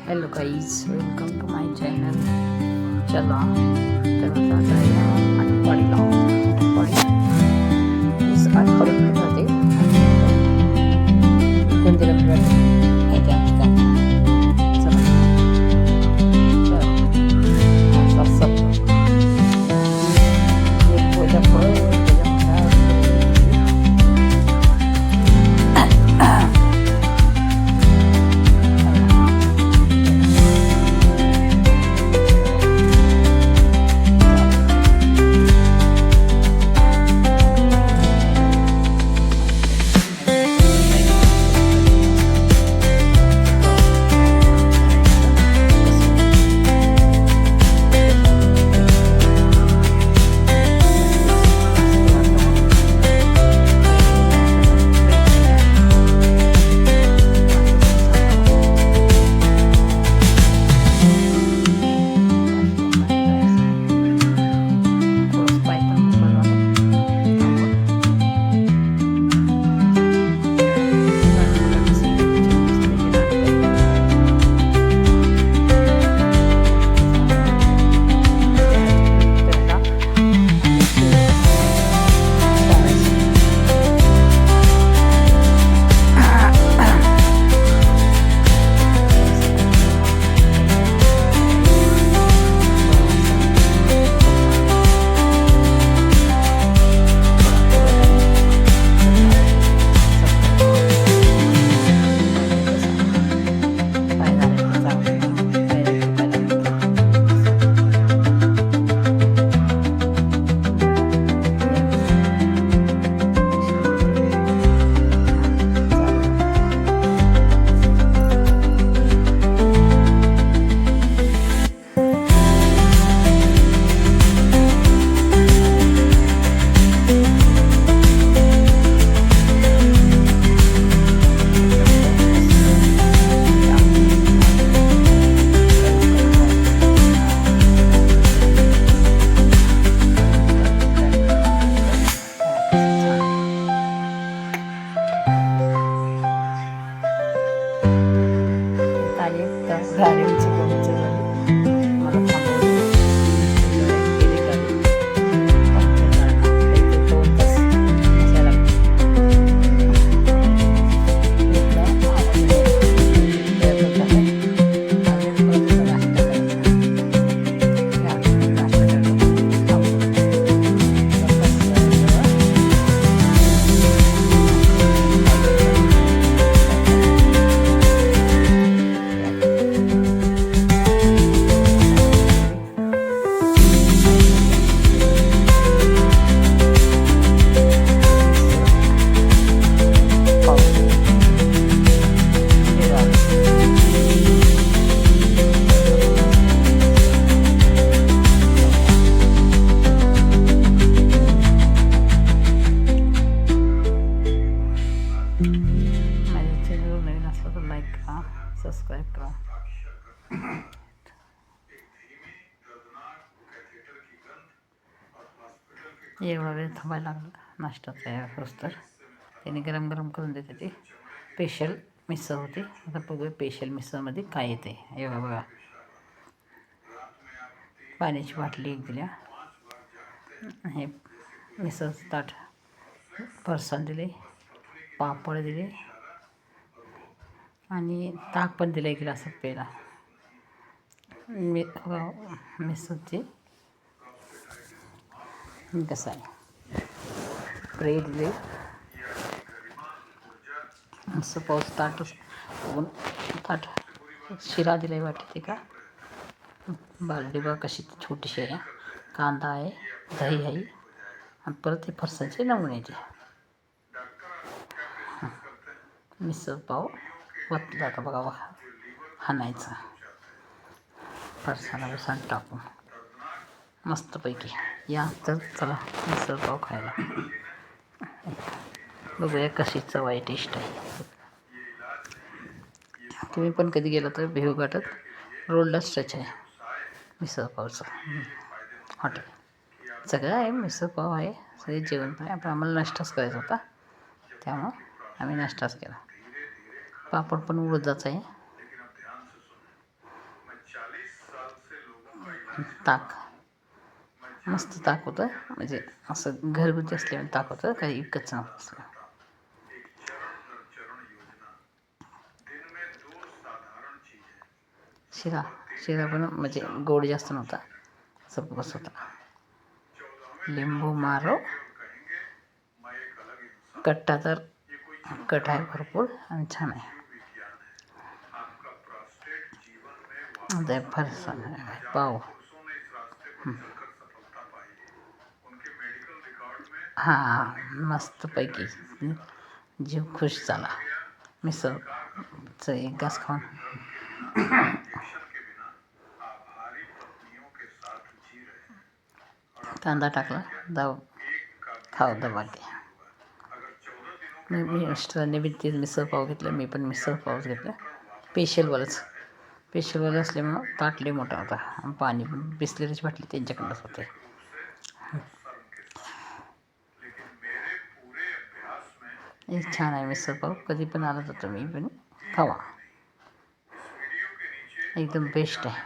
hello guys welcome to my channel चला तर आता जाऊया आठवडीला आठवडी मीच आठवडीत जाते कोणत्या येते वेळ थांबायला लागला. नाश्ता तयार होस तर. त्याने गरम गरम करून देते ते. स्पेशल मिसळ होती. आता बघूया स्पेशल मिसळमध्ये काय येते. एवढा बघा पाण्याची बाटली एक दिल्या. हे मिसळचं ताट फरसाण दिले. पापड दिले. आणि ताक पण दिलं एक ग्लासात प्यायला. मी हो, मिसळची. कसं आहे? ब्रेड दिले असं पाऊस ताट ताट. शिरा दिला आहे वाटते का? बालडी बघा कशी छोटीशी आहे. कांदा आहे दही आहे. आणि परत ते फरसाचे नमुन्याचे. मिसळ पाव वतला का बघा बघा हाणायचा. फरसाला बेसन टाकून. मस्तपैकी. या तर चला मिसळ पाव खायला. बघूया कशी चव आहे टेस्ट आहे. तुम्ही पण कधी गेला तर भिवघाटात रोडला स्ट्रेच आहे. मिसळ पावचं. हॉटेल सगळं आहे मिसळ पाव आहे. सगळे जेवण पण आहे. आपण आम्हाला नाश्ताच करायचा होता. त्यामुळं आम्ही नाश्ताच केला. पापड पण उडदाचा आहे. ताक. मस्त ताक होतं म्हणजे असं घरगुती असल्यामुळे ताक होतं काही विकतच नव्हतं शिरा शिरा पण म्हणजे गोड जास्त नव्हता. सबकस होता. लिंबू मारो. कट्टा तर कट आहे भरपूर आणि छान आहे. आता हे फरसाण पाव हां मस्तपैकी. जीव खुश झाला. मिसळचं एक घास खाऊन. कांदा टाकला. दाव खाऊ दबाके मी मी मिस्टरांनी बी ते मिसळ पाव घेतलं. मी पण मिसळ पावच घेतला. स्पेशलवालंच स्पेशलवालं असल्यामुळं ताटले मोठा होता. पाणी पण बिस्लरीची बाटली त्यांच्याकडनंच होते. हे छान आहे मिसळ पाव कधी पण आला तर तुम्ही पण खावा. एकदम बेस्ट आहे.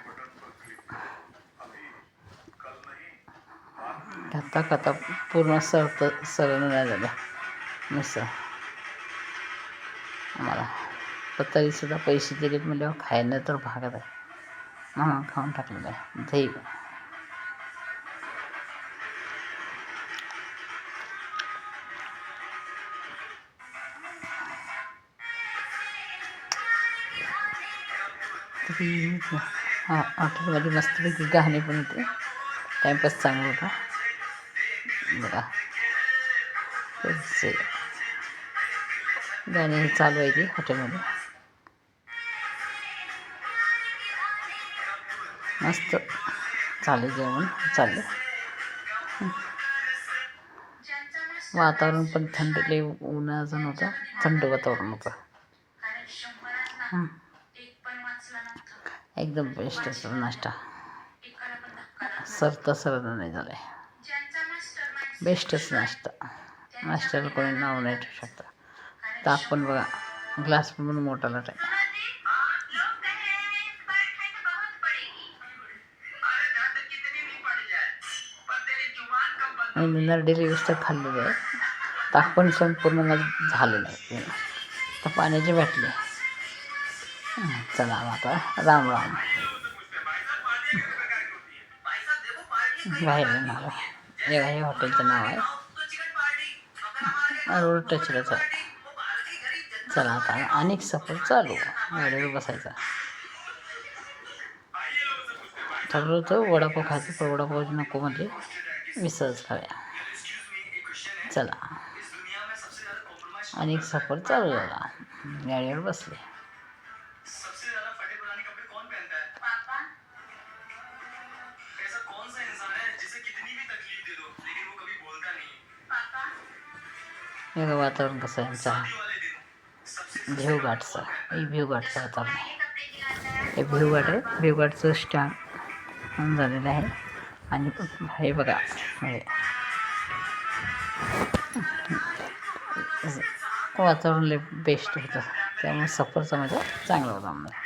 खाता खाता पूर्ण सरत सरळ नाही झालं. मिसळ आम्हाला पण तरीसुद्धा पैसे दिलेत म्हणल्यावर खायला तर भागत आहे. म्हणून खाऊन टाकलेलं आहे. दही. तरी हा हॉटेलमध्ये मस्तपैकी गाणे पण होते. टाईमपास चांगला होता. बघा. गाणे हे चालू आहे ते हॉटेलमध्ये. मस्त. चालू जेवण. चाललं वातावरण पण थंड. लय उन्हाचं नव्हतं थंड वातावरण होतं. एकदम बेस्ट असतो नाश्ता. सरता सरता नाही झालं आहे बेस्टच नाश्ता. नाश्त्याला कोणी नाव नाही ठेवू शकता. ताप पण बघा ग्लास पण मोठाला आहे आणि नरडेली व्यवस्था खाल्लेली आहे. ताक पण संपूर्ण झालेलं आहे. तर पाण्याची बाटली आहे. चला आता. राम राम. बाहेर नाव आहे. हे हॉटेलचं नाव आहे. रोड टचलाच आहे चला आता. अनेक सफर चालू. गाडीवर बसायचा. ठरवलं होतं वडापाव खायचं पण वडापाव नको म्हणजे मिसळच खाव्या चला. अनेक सफर चालू झाला. गाडीवर बसले. हे वातावरण कसं आहे आमचं? शादी वाले दिन भिवघाटचं. हे भिवघाटचं वातावरण आहे. हे भिवघाट आहे. भिवघाटचं स्टँड झालेलं आहे. आणि हे बघा हे. वातावरण लय बेस्ट होतं. त्यामुळे सफरचा माझा म्हणजे चांगला होता आम्हाला.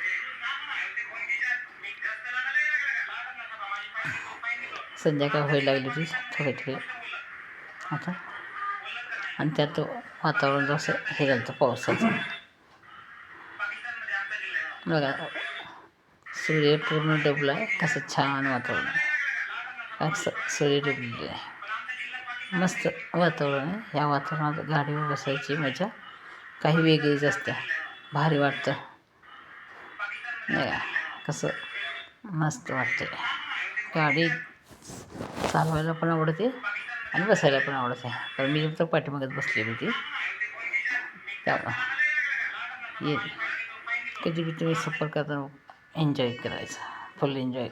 संध्याकाळ व्हायला लागली होती. थोडे थोडे. आता? आणि त्यात वातावरण जसं हे झालं होतं पावसाचं. बघा सूर्य पूर्ण डबला आहे कसं छान वातावरण आहे. असं सूर्य डबलेलं आहे. मस्त वातावरण आहे. या वातावरणात गाडीवर बसायची मजा काही वेगळीच असते. भारी वाटतं. नाही कसं मस्त वाटते गाडी चालवायला पण आवडते. आणि बसायला पण आवडत आहे पण मी तर पाठीमागत बसलेली होती. त्यामुळं. ये. कधी बी तुम्ही सफर करताना एन्जॉय करायचं. Full enjoy.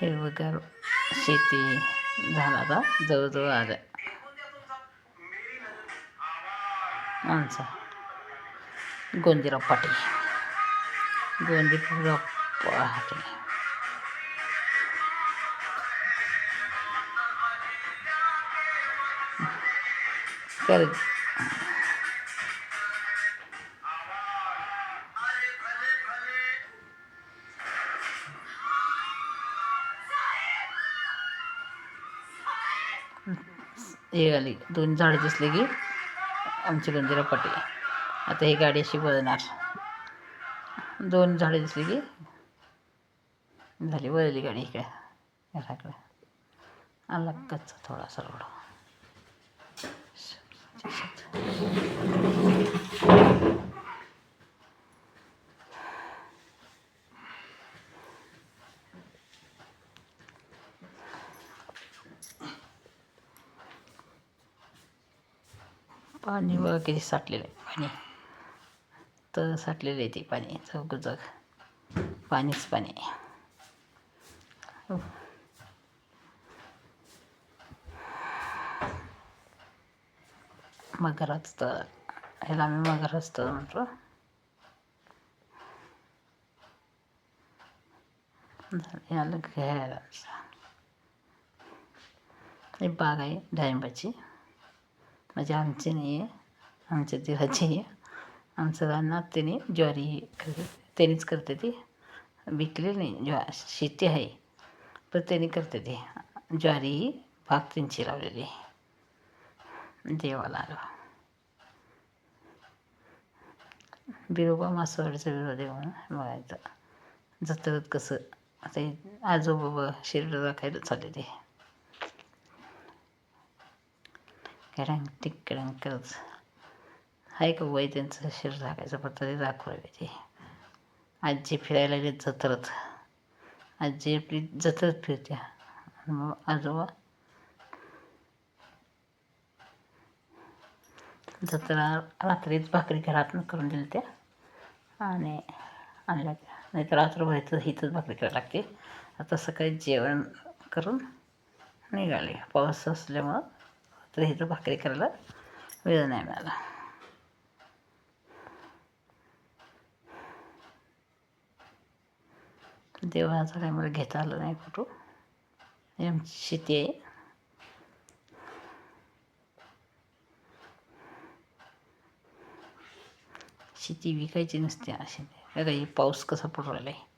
हिरवगार शेती झाला आता. जवळजवळ आलं. माणसं. गोंदीराव पाटील. गोंदीराव पहाटे कर हे आली दोन झाड दिसले की आमचे गंजीरा पटे आता ही गाडी अशी बदलणार. दोन झाडे दिसली की झाली वळली गाडी इकडे. घराकडे. आला कच्चा थोडासा रोड. पाणी बघा किती साठलेलं आहे पाणी. तर साठलेलं आहे ते पाणी. चौक जग. पाणीच पाणी. हो. असतं. ह्याला आम्ही मगर असतं म्हटलं. याला घ्यायला ही बाग आहे डाळिंबाची. म्हणजे आमची नाही आहे. आमच्या दिराची आहे. आमचं रानात त्याने ज्वारी करते. त्यांनीच करते ती. विकली नाही. ज्वा शेती आहे. प्रत्येने करते ते ज्वारी ही भाग त्यांची लावलेली. देवाला आलो. बिरोबा मासवाडीचा बिरो देव म्हणून बघायचं. जत्रत कसं? आता आजोबा शरीर राखायला चालले ते करंग टिक करंग करत. हाय का वय त्यांचं शरीर राखायचं? फक्त ते दाखवावे ते. आजी फिरायला गेले जत्रत. आजी आपली जतत फिरत्या आणि मग आजोबा. जत्रा रात्रीच भाकरी घरातून करून दिल्या त्या. आणि आणल्या त्या. नाहीतर रात्रभर इथं इथंच भाकरी करायला लागते. आता सकाळी जेवण करून निघाले. पाऊस असल्यामुळं तर इथं भाकरी करायला वेळ नाही मिळाला. देवळाचा काय मला घेता आलं नाही फोटो. आमची शेती आहे. शेती विकायची नसते अशी. बघा पाऊस कसा पडू राहिला आहे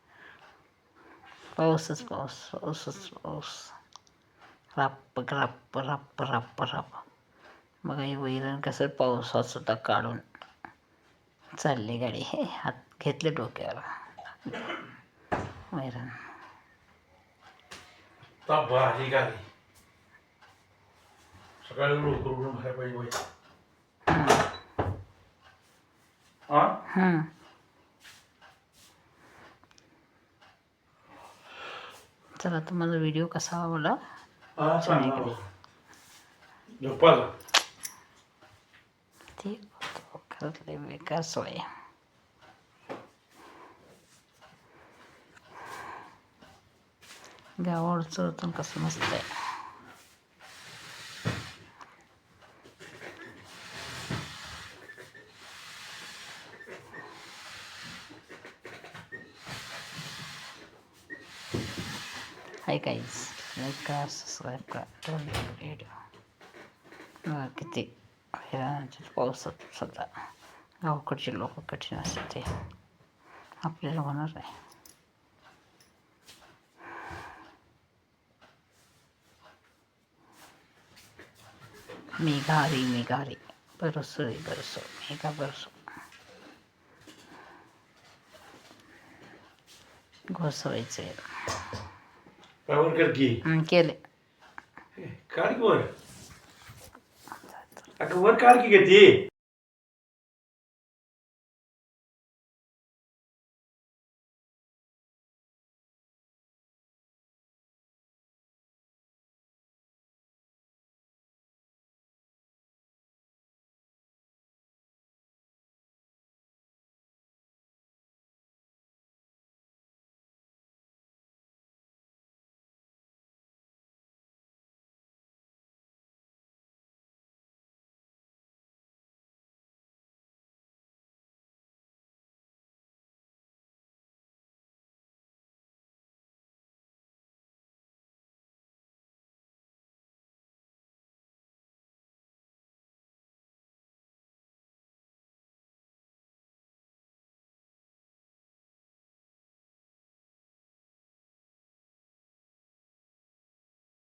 पाऊसच पाऊस पाऊसच पाऊस. राप राप राप राप राप मग हे वैरण कसं पावसात सुद्धा काढून चालली गाडी. हे हात घेतले डोक्यावर वैरण भारी गाडी. सकाळी लवकर उठून बाहेर पाहिजे बाई. हा? हं? चला तुम्हाला व्हिडिओ कसा आवडला? हा सांग. झोपा जा. ते खरंच लय बेकार सोय गावावरचं होतं कसं मस्त आहे हाय काहीच लाईक करा सबस्क्राईब करा डोंट व्हिडिओ बघा किती हैराणाचे पावसात सुद्धा गावाकडचे लोक कठीण असतात ते आपल्याला होणार नाही मेघारी मेघारी. बरसो रे बरसो मेघा बरसो घोसवायचे काय वर कर की? केले काढ की वर. अगं वर काढ की घेते